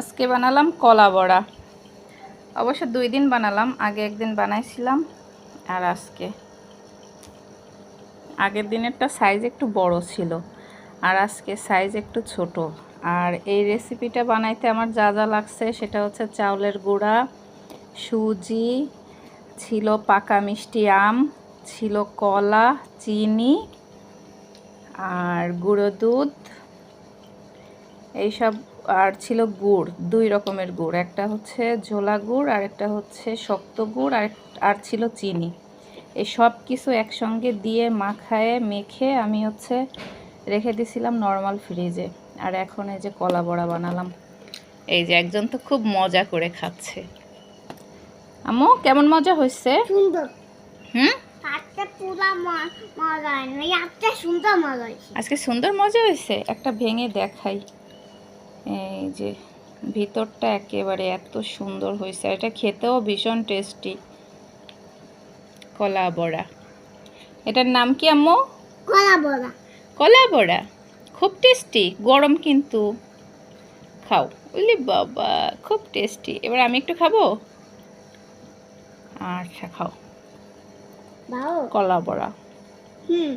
আজকে বানালাম কলা বড়া। অবশ্য দুই দিন বানালাম, আগে একদিন বানাইছিলাম, আর আজকে। আগের দিনেরটা সাইজ একটু বড় ছিল, আর আজকে সাইজ একটু ছোট। আর এই রেসিপিটা বানাইতে আমার যা যা লাগছে সেটা হচ্ছে চাউলের গুঁড়া, সুজি, ছিল পাকা মিষ্টি আম, ছিল কলা, চিনি, আর গুঁড়ো দুধ এইসব আর ছিল গুড় দুই রকমের গুড়। একটা হচ্ছে ঝোলা গুড় আর একটা হচ্ছে শক্ত গুড় আর আর ছিল চিনি। এই সব কিছু একসঙ্গে দিয়ে মাখায়ে মেখে আমি হচ্ছে রেখে দিছিলাম নর্মাল ফ্রিজে আর এখন এই যে কলা বড়া বানালাম। এই যে একজন তো খুব মজা করে খাচ্ছে। আম্মু কেমন মজা হয়েছে সুন্দর। হুম? আজকে সুন্দর মজা হয়েছে একটা ভেঙে দেখাই। এই যে ভিতরটা একেবারে এত সুন্দর হয়েছে এটা খেতেও ভীষণ টেস্টি কলা বড়া। এটার নাম কি আম্মু? কলা বড়া। কলা বড়া? খুব টেস্টি গরম কিন্তু। খাও। বুঝলি বাবা খুব টেস্টি এবার আমি একটু খাব? আচ্ছা খাও। কলা বড়া। হুম।